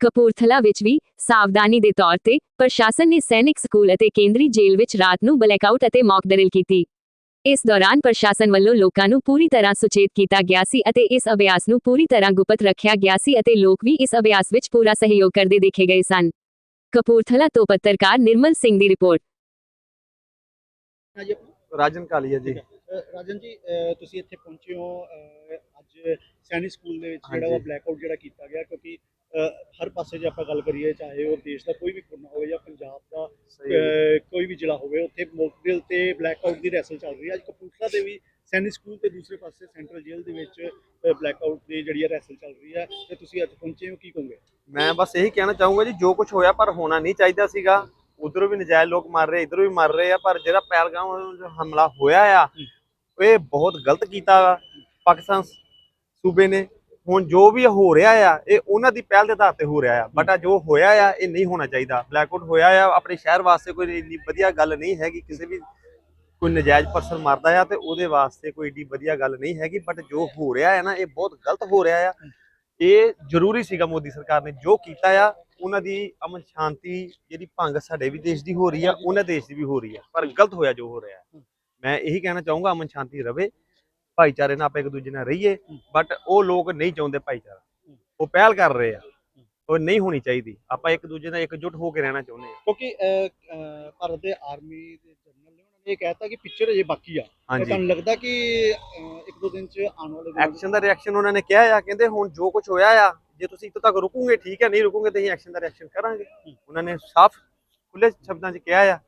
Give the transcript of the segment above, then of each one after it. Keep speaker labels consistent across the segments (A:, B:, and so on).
A: ਕਪੂਰਥਲਾ ਵਿੱਚ ਵੀ ਸਾਵਧਾਨੀ ਦੇ ਤੌਰ ਤੇ ਪ੍ਰਸ਼ਾਸਨ ਨੇ ਸੈਨਿਕ ਸਕੂਲ ਅਤੇ ਕੇਂਦਰੀ ਜੇਲ੍ਹ ਵਿੱਚ ਰਾਤ ਨੂੰ ਬਲੈਕਆਊਟ ਅਤੇ ਮੌਕ ਡਰਿਲ ਕੀਤੀ। ਇਸ ਦੌਰਾਨ ਪ੍ਰਸ਼ਾਸਨ ਵੱਲੋਂ ਲੋਕਾਂ ਨੂੰ ਪੂਰੀ ਤਰ੍ਹਾਂ ਸੁਚੇਤ ਕੀਤਾ ਗਿਆ ਸੀ ਅਤੇ ਇਸ ਅਭਿਆਸ ਨੂੰ ਪੂਰੀ ਤਰ੍ਹਾਂ ਗੁਪਤ ਰੱਖਿਆ ਗਿਆ ਸੀ ਅਤੇ ਲੋਕ ਵੀ ਇਸ ਅਭਿਆਸ ਵਿੱਚ ਪੂਰਾ ਸਹਿਯੋਗ ਕਰਦੇ ਦੇਖੇ ਗਏ ਸਨ। ਕਪੂਰਥਲਾ ਤੋਂ ਪੱਤਰਕਾਰ ਨਿਰਮਲ ਸਿੰਘ ਦੀ ਰਿਪੋਰਟ।
B: ਰਾਜਨ ਕਾਲੀਆ ਜੀ।
C: ਰਾਜਨ ਜੀ ਤੁਸੀਂ ਇੱਥੇ ਪਹੁੰਚੇ ਹੋ ਅੱਜ ਸੈਨਿਕ ਸਕੂਲ ਦੇ ਵਿੱਚ ਜਿਹੜਾ
B: ਹਾਂਜੀ।
C: ਬਲੈਕਆਊਟ ਜਿਹੜਾ ਕੀਤਾ ਗਿਆ ਕਿਉਂਕਿ ਹਰ ਪਾਸੇ ਜੇ ਆਪਾਂ ਗੱਲ ਕਰੀਏ ਚਾਹੇ ਉਹ ਦੇਸ਼ ਦਾ ਕੋਈ ਵੀ ਕੋਨਾ ਹੋਵੇ ਜਾਂ ਪੰਜਾਬ ਦਾ ਕੋਈ ਵੀ ਜ਼ਿਲ੍ਹਾ ਹੋਵੇ ਉੱਥੇ ਮੋਕਡਿਲ ਤੇ ਬਲੈਕਆਊਟ ਦੀ ਰੈਸਲ ਚੱਲ ਰਹੀ ਹੈ। ਅੱਜ ਕਪੂਰਥਲਾ ਦੇ ਵੀ ਸੈਨਿਕ ਸਕੂਲ ਤੇ ਦੂਸਰੇ ਪਾਸੇ ਸੈਂਟਰਲ ਜੇਲ੍ਹ ਦੇ ਵਿੱਚ ਬਲੈਕਆਊਟ ਦੀ ਜਿਹੜੀ ਹੈ ਰੈਸਲ ਚੱਲ ਰਹੀ ਹੈ। ਤੇ ਤੁਸੀਂ ਅੱਜ ਪਹੁੰਚੇ ਹੋ ਕੀ ਕਹੋਗੇ?
B: ਮੈਂ ਬਸ ਇਹੀ ਕਹਿਣਾ ਚਾਹੂੰਗਾ ਜੀ ਜੋ ਕੁਝ ਹੋਇਆ ਪਰ ਹੋਣਾ ਨਹੀਂ ਚਾਹੀਦਾ ਸੀਗਾ। ਉਧਰੋਂ ਵੀ ਨਜਾਇਜ਼ ਲੋਕ ਮਰ ਰਹੇ ਇਧਰੋਂ ਵੀ ਮਰ ਰਹੇ ਆ ਪਰ ਜਿਹੜਾ ਪਹਿਲਗਾਮ ਹਮਲਾ ਹੋਇਆ ਆ ਇਹ ਬਹੁਤ ਗਲਤ ਕੀਤਾ ਪਾਕਿਸਤਾਨ ਸੂਬੇ ਨੇ ਹੁਣ ਜੋ ਵੀ ਹੋ ਰਿਹਾ ਆ, ਇਹ ਉਹਨਾਂ ਦੀ ਪਹਿਲ ਦੇ ਆਧਾਰ ਤੇ ਹੋ ਰਿਹਾ ਆ। ਬਟ ਜੋ ਹੋਇਆ ਆ, ਇਹ ਨਹੀਂ ਹੋਣਾ ਚਾਹੀਦਾ। ਬਲੈਕਆਊਟ ਹੋਇਆ ਆ, ਆਪਣੇ ਸ਼ਹਿਰ ਵਾਸਤੇ ਕੋਈ ਇੰਨੀ ਵਧੀਆ ਗੱਲ ਨਹੀਂ ਹੈਗੀ। ਕਿਸੇ ਵੀ ਕੋਈ ਨਜਾਇਜ਼ ਪਰਸਨ ਮਰਦਾ ਆ ਤੇ ਉਹਦੇ ਵਾਸਤੇ ਕੋਈ ਏਡੀ ਵਧੀਆ ਗੱਲ ਨਹੀਂ ਹੈਗੀ। ਬਟ ਜੋ ਹੋ ਰਿਹਾ ਹੈ ਨਾ, ਇਹ ਬਹੁਤ ਗਲਤ ਹੋ ਰਿਹਾ ਆ। ਇਹ ਜ਼ਰੂਰੀ ਸੀਗਾ ਮੋਦੀ ਸਰਕਾਰ ਨੇ ਜੋ ਕੀਤਾ ਆ, ਉਹਨਾਂ ਦੀ ਅਮਨ ਸ਼ਾਂਤੀ ਜਿਹੜੀ ਭੰਗ ਸਾਡੇ ਵੀ ਦੇਸ਼ ਦੀ ਹੋ ਰਹੀ ਆ, ਉਹਨਾਂ ਦੇਸ਼ ਦੀ ਵੀ ਹੋ ਰਹੀ ਆ। ਪਰ ਗਲਤ ਹੋਇਆ ਜੋ ਹੋ ਰਿਹਾ ਮੈਂ ਇਹੀ ਕਹਿਣਾ ਚਾਹੂੰਗਾ, ਅਮਨ ਸ਼ਾਂਤੀ ਰਵੇ। ਭਾਈਚਾਰੇ ਨਾਲ ਆਪਾਂ ਇੱਕ ਦੂਜੇ ਨਾਲ ਰਹੀਏ ਬਟ ਉਹ ਲੋਕ ਨਹੀਂ ਚਾਹੁੰਦੇ ਭਾਈਚਾਰਾ। ਉਹ ਪਹਿਲ ਕਰ ਰਹੇ ਆ। ਉਹ ਨਹੀਂ ਹੋਣੀ ਚਾਹੀਦੀ। ਆਪਾਂ ਇੱਕ ਦੂਜੇ ਨਾਲ ਇਕਜੁੱਟ ਹੋ ਕੇ ਰਹਿਣਾ ਚਾਹੁੰਦੇ ਆ।
C: ਕਿਉਂਕਿ ਭਾਰਤ ਦੇ ਆਰਮੀ ਦੇ ਜਨਰਲ ਨੇ ਉਹਨਾਂ ਨੇ ਇਹ ਕਹਿਤਾ ਕਿ ਪਿਕਚਰ ਅਜੇ ਬਾਕੀ ਆ। ਤੁਹਾਨੂੰ ਲੱਗਦਾ ਕਿ ਇੱਕ ਦੋ ਦਿਨ ਚ ਆਉਣ ਵਾਲੇ
B: ਐਕਸ਼ਨ ਦਾ ਰਿਐਕਸ਼ਨ ਉਹਨਾਂ ਨੇ ਕਿਹਾ ਆ। ਕਹਿੰਦੇ ਹੁਣ ਜੋ ਕੁਝ ਹੋਇਆ ਆ ਜੇ ਤੁਸੀਂ ਇੱਥੋਂ ਤੱਕ ਰੁਕੋਗੇ ਠੀਕ ਹੈ ਨਹੀਂ ਰੁਕੋਗੇ ਤੇ ਅਸੀਂ ਐਕਸ਼ਨ ਦਾ ਰਿਐਕਸ਼ਨ ਕਰਾਂਗੇ। ਉਹਨਾਂ ਨੇ ਸਾਫ਼ ਖੁੱਲੇ ਸ਼ਬਦਾਂ 'ਚ ਕਿਹਾ ਆ।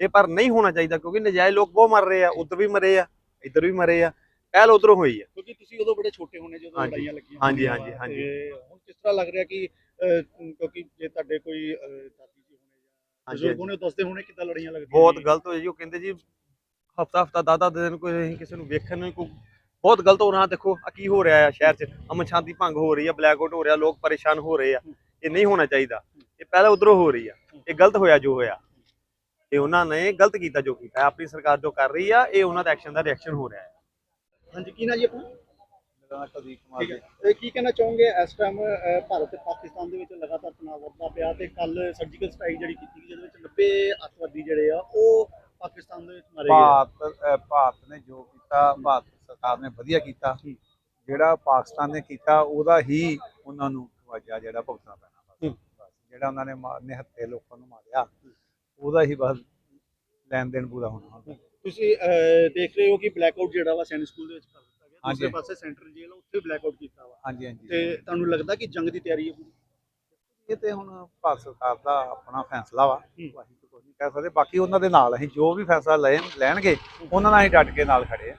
B: ਇਹ ਪਰ ਨਹੀਂ ਹੋਣਾ ਚਾਹੀਦਾ ਕਿਉਂਕਿ ਨਜਾਇਜ਼ ਲੋਕ ਬਹੁਤ ਮਰ ਰਹੇ ਆ। ਉਧਰ ਵੀ ਮਰੇ ਆ ਇੱਧਰ ਵੀ ਮਰੇ ਆ। ਪਹਿਲ ਉਧਰੋਂ ਹੋਈ ਆ।
C: ਕਿਉਂਕਿ ਤੁਸੀਂ ਉਦੋਂ ਬੜੇ ਛੋਟੇ ਹੋਣੇ ਜਦੋਂ
B: ਹਾਂਜੀ,
C: ਲੜਾਈਆਂ ਲੱਗੀਆਂ
B: ਹਾਂਜੀ, ਹਾਂਜੀ,
C: ਵਾ,
B: ਹਾਂਜੀ।
C: ਤੇ ਹੁਣ ਕਿਸ ਤਰ੍ਹਾਂ ਲੱਗ ਰਿਹਾ ਕਿ ਕਿਉਂਕਿ ਜੇ ਤੁਹਾਡੇ ਕੋਈ ਦਾਦੀ ਜੀ ਹੋਣੇ ਜਾਂ
B: ਹਾਂਜੀ,
C: ਬਜ਼ੁਰਗ ਹੋਣੇ ਉਹ ਦੱਸਦੇ ਹੋਣੇ ਕਿੱਦਾਂ ਲੜਾਈਆਂ ਲੱਗਦੀਆਂ
B: ਬਹੁਤ
C: ਨੇ।
B: ਗਲਤ ਹੋਇਆ ਜੀ। ਉਹ ਕਹਿੰਦੇ ਜੀ ਹਫਤਾ ਹਫਤਾ ਦਸ ਦਿਨ ਕੋਈ ਅਸੀਂ ਕਿਸੇ ਨੂੰ ਵੇਖਣ ਨੂੰ ਕੋਈ ਬਹੁਤ ਗਲਤ ਹੋ ਰਿਹਾ। ਦੇਖੋ ਆ ਕੀ ਹੋ ਰਿਹਾ ਆ ਸ਼ਹਿਰ 'ਚ? ਅਮਨ ਸ਼ਾਂਤੀ ਭੰਗ ਹੋ ਰਹੀ ਆ ਬਲੈਕ ਆਊਟ ਹੋ ਰਿਹਾ ਲੋਕ ਪਰੇਸ਼ਾਨ ਹੋ ਰਹੇ ਆ। ਇਹ ਨਹੀਂ ਹੋਣਾ ਚਾਹੀਦਾ। ਇਹ ਪਹਿਲਾਂ ਉਧਰੋਂ ਹੋ ਰਹੀ ਆ। ਇਹ ਗਲਤ ਹੋਇਆ ਜੋ ਹੋਇਆ। ਇਹ ਉਹਨਾਂ ਨੇ ਗਲਤ ਕੀਤਾ ਜੋ ਕੀਤਾ। ਆਪਣੀ ਸਰਕਾਰ ਜੋ ਕਰ ਰਹੀ ਆ ਇਹ ਉਹਨਾਂ ਦਾ ਐਕਸ਼ਨ ਦਾ ਰਿਐਕਸ਼ਨ ਹੋ ਰਿਹਾ ਹੈ
C: ਹਾਂਜੀ ਕੀ ਨਾ ਜੀ ਆਪਣਾ?
B: ਮੇਰਾ ਕੁਲਦੀਪ
C: ਠੀਕ ਹੈ। ਇਹ ਕੀ ਕਹਿਣਾ ਚਾਹੋਗੇ ਇਸ ਟਾਈਮ ਭਾਰਤ ਤੇ ਪਾਕਿਸਤਾਨ ਦੇ ਵਿੱਚ ਲਗਾਤਾਰ ਤਣਾਅ ਵੱਧਦਾ ਪਿਆ ਤੇ ਕੱਲ ਸਰਜੀਕਲ ਸਟ੍ਰਾਈਕ ਜਿਹੜੀ ਕੀਤੀ ਗਈ ਜਿਹਦੇ ਵਿੱਚ 90 ਅੱਤਵਾਦੀ ਜਿਹੜੇ ਆ ਉਹ ਪਾਕਿਸਤਾਨ ਦੇ ਵਿੱਚ ਮਾਰੇ ਗਏ।
D: ਭਾਰਤ ਅਹ ਭਾਰਤ ਨੇ ਜੋ ਕੀਤਾ ਭਾਰਤ ਸਰਕਾਰ ਨੇ ਵਧੀਆ ਕੀਤਾ। ਜਿਹੜਾ ਪਾਕਿਸਤਾਨ ਨੇ ਕੀਤਾ ਉਹਦਾ ਹੀ ਉਹਨਾਂ ਨੂੰ ਖਵਾਜਾ ਜਿਹੜਾ ਭੁਗਤਣਾ ਪੈਣਾ। ਬਸ ਜਿਹੜਾ ਉਹਨਾਂ ਨੇ ਮਾ- ਨਿਹੱਥੇ ਲੋਕਾਂ ਨੂੰ ਮਾਰਿਆ ਉਹਦਾ ਹੀ ਬਸ ਲੈਣ ਦੇਣ ਪੂਰਾ ਹੋਣਾ।
C: ਤੁਸੀਂ ਅਹ, ਦੇਖ ਰਹੇ ਹੋ ਕਿ ਬਲੈਕਆਊਟ ਜਿਹੜਾ ਵਾ ਸੈਨਿਕ ਸਕੂਲ ਦੇ ਵਿੱਚ ਕਰ ਦਿੱਤਾ ਗਿਆ। ਦੂਸਰੇ
D: ਹਾਂਜੀ।
C: ਪਾਸੇ ਸੈਂਟਰਲ ਜੇਲ੍ਹ ਆ, ਉੱਥੇ ਬਲੈਕਆਊਟ ਕੀਤਾ ਵਾ।
D: ਹਾਂਜੀ ਹਾਂਜੀ।
C: ਤੇ ਤੁਹਾਨੂੰ ਲੱਗਦਾ ਕਿ ਜੰਗ ਦੀ ਤਿਆਰੀ ਹੈ ਪੂਰੀ?
D: ਇਹ ਤੇ ਹੁਣ ਭਾਰਤ ਸਰਕਾਰ ਦਾ ਆਪਣਾ ਫੈਸਲਾ ਵਾ ਅਸੀਂ ਤਾਂ ਕੁਝ ਨਹੀਂ ਕਹਿ ਸਕਦੇ। ਬਾਕੀ ਉਹਨਾਂ ਦੇ ਨਾਲ ਅਸੀਂ ਜੋ ਵੀ ਫੈਸਲਾ ਲੈਣ ਲੈਣਗੇ ਉਹਨਾਂ ਨਾਲ ਹੀ ਡਟ ਕੇ ਨਾਲ ਖੜੇ ਆ।